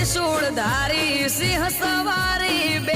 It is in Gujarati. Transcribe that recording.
ત્રિશૂળ ધારી સિંહ સવારી